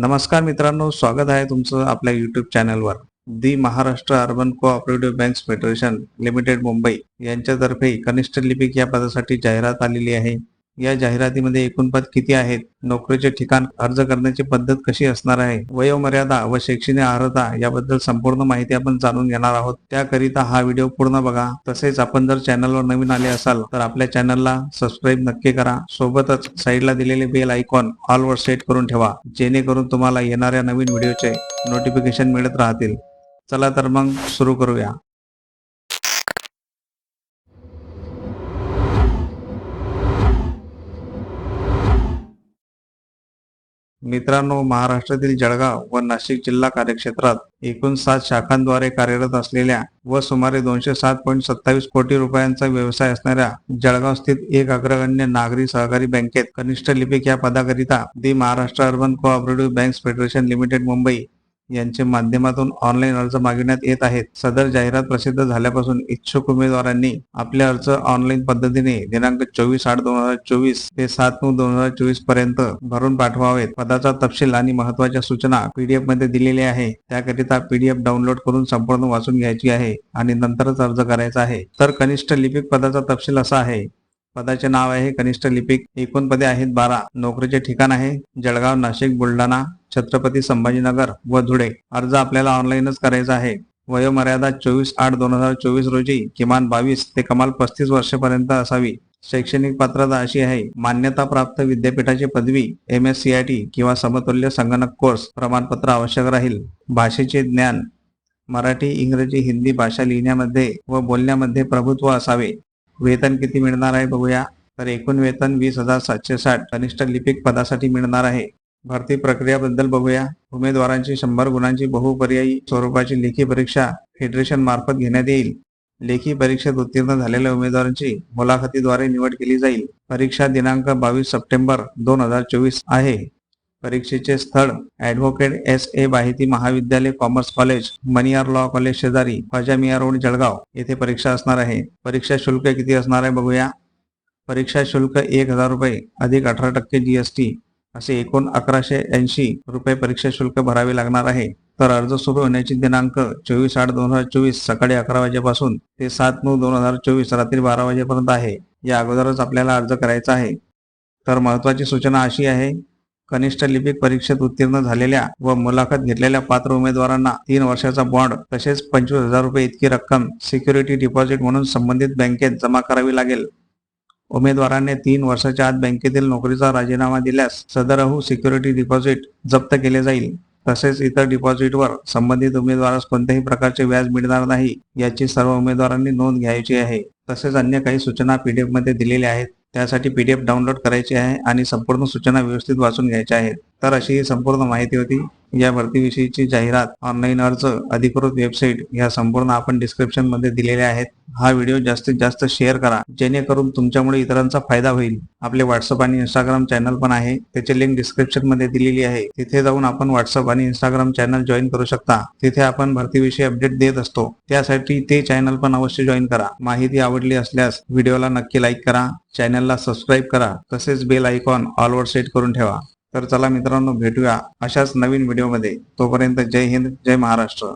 नमस्कार मित्रांनो स्वागत आहे तुमचं आपल्या युट्यूब चॅनलवर the Maharashtra urban cooperative banks federation limited Mumbai यांच्यातर्फे कनिष्ठ लिपिक या पदासाठी जाहिरात आलेली आहे. या जाहिरातीमध्ये एकूण पद किती आहेत? नोकरीचे ठिकाण अर्ज करण्याची पद्धत कशी असणार आहे? वयोमर्यादा व शैक्षणिक अर्हता याबद्दल संपूर्ण माहिती आपण जाणून घेणार आहोत. त्याकरिता हा व्हिडिओ पूर्ण बघा. तसेच आपण जर चॅनलवर नवीन आले असाल तर आपल्या चॅनलला सबस्क्राईब नक्की करा. सोबतच साईडला दिलेले बेल आयकॉन ऑलवर सेट करून ठेवा जेणेकरून तुम्हाला येणाऱ्या नवीन व्हिडिओचे नोटिफिकेशन मिळत राहतील. चला तर मग सुरू करूया. मित्रांनो महाराष्ट्रातील जळगाव व नाशिक जिल्हा कार्यक्षेत्रात एकूण सात शाखांद्वारे कार्यरत असलेल्या व सुमारे दोनशे सात पॉईंट सत्तावीस कोटी रुपयांचा व्यवसाय असणाऱ्या जळगाव स्थित एक अग्रगण्य नागरी सहकारी बँकेत कनिष्ठ लिपिक या पदाकरिता the Maharashtra urban cooperative banks federation limited Mumbai यांच्या माध्यमातून ऑनलाईन अर्ज मागविण्यात येत आहेत. सदर जाहिरात प्रसिद्ध झाल्यापासून इच्छुक उमेदवारांनी आपले अर्ज ऑनलाईन पद्धतीने दिनांक चोवीस आठ दोन हजार चोवीस ते सात नऊ दोन हजार चोवीसपर्यंत भरून पाठवावेत. पदाचा तपशील आणि महत्त्वाच्या सूचना पीडीएफमध्ये दिलेल्या आहे त्याकरिता पीडीएफ डाउनलोड करून संपूर्ण वाचून घ्यायची आहे आणि नंतरच अर्ज करायचा आहे. तर कनिष्ठ लिपिक पदाचा तपशील असा आहे. पदाचे नाव आहे कनिष्ठ लिपिक. एकूण पदे आहेत बारा. नोकरीचे ठिकाण आहे जळगाव नाशिक बुलढाणा. छत्रपती संभाजीनगर व धुळे. अर्ज आपल्याला ऑनलाईनच करायचा आहे. वयोमर्यादा चोवीस आठ दोन हजार चोवीस रोजी किमान बावीस ते कमाल पस्तीस वर्षापर्यंत असावी. शैक्षणिक पात्रता अशी आहे. मान्यता प्राप्त विद्यापीठाची पदवी M S C I T किंवा समतुल्य संगणक कोर्स प्रमाणपत्र आवश्यक राहील. भाषेचे ज्ञान मराठी इंग्रजी हिंदी भाषा लिहिण्यामध्ये व बोलण्यामध्ये प्रभुत्व असावे. वेतन किती मिळणार आहे बघूया. तर एकूण वेतन वीस हजार सातशे साठ. कनिष्ठ लिपिक पदासाठी मिळणार आहे. भरती प्रक्रियाबद्दल बघूया. उमेदवारांची शंभर गुणांची बहुपर्यायी स्वरूपाची लेखी परीक्षा फेडरेशन मार्फत घेण्यात येईल. लेखी परीक्षेत उत्तीर्ण झालेल्या उमेदवारांची मुलाखतीद्वारे निवड केली जाईल. परीक्षा दिनांक बावीस सप्टेंबर दोन हजार चोवीस आहे. परीक्षेचे स्थळ ऍडव्होकेट एस ए बाहिती महाविद्यालय commerce college Maniyar law college शेजारी फजामिया रोड जळगाव येथे परीक्षा असणार आहे. परीक्षा शुल्क किती असणार आहे बघूया. परीक्षा शुल्क एक हजार रुपये अधिक अठरा टक्के जीएसटी असे एकूण अकराशे ऐंशी रुपये परीक्षा शुल्क भरावे लागणार आहे. तर अर्ज सुरू होण्याची दिनांक चोवीस आठ दोन हजार चोवीस सकाळी अकरा वाजेपासून ते सात नऊ दोन हजार चोवीस रात्री बारा वाजेपर्यंत आहे. या अगोदरच आपल्याला अर्ज करायचा आहे. तर महत्वाची सूचना अशी आहे कनिष्ठ लिपिक परीक्षेत उत्तीर्ण झालेल्या व मुलाखत घेतलेल्या पात्र उमेदवारांना तीन वर्षाचा बॉन्ड तसेच पंचवीस हजार रुपये इतकी रक्कम सिक्युरिटी डिपॉझिट म्हणून संबंधित बँकेत जमा करावी लागेल. उमेदवारांनी तीन वर्षाच्या आत बँकेतील नोकरीचा राजीनामा दिल्यास सदरहू सिक्युरिटी डिपॉझिट जप्त केले जाईल. तसेच इतर डिपॉझिटवर संबंधित उमेदवारास कोणत्याही प्रकारचे व्याज मिळणार नाही याची सर्व उमेदवारांनी नोंद घ्यायची आहे. तसेच अन्य काही सूचना पीडीएफमध्ये दिलेल्या आहेत त्यासाठी पीडीएफ डाउनलोड करायची आहे आणि संपूर्ण सूचना व्यवस्थित वाचून घ्यायच्या आहेत. तर अशी ही संपूर्ण माहिती होती. या भरतीविषयीची जाहिरात ऑनलाईन अर्ज अधिकृत वेबसाईट या संपूर्ण आपण डिस्क्रिप्शनमध्ये दिलेल्या आहेत. हा व्हिडिओ जास्तीत जास्त शेअर करा. जेणेकरून तुमच्यामुळे इतरांचा फायदा होईल. आपले व्हॉट्सअप आणि इंस्टाग्राम चॅनल पण आहे. त्याची लिंक डिस्क्रिप्शनमध्ये दिलेली आहे. तिथे जाऊन आपण व्हॉट्सअप आणि इंस्टाग्राम चॅनल जॉईन करू शकता. तिथे आपण भरतीविषयी अपडेट देत असतो. त्यासाठी ते चॅनल पण अवश्य जॉईन करा. माहिती आवडली असल्यास व्हिडिओला नक्की लाईक करा. चॅनलला सबस्क्राईब करा. तसेच बेल आयकॉन ऑलवर सेट करून ठेवा. तर चला मित्रांनो भेटूया अशाच नवीन व्हिडिओमध्ये. तोपर्यंत जय हिंद जय महाराष्ट्र.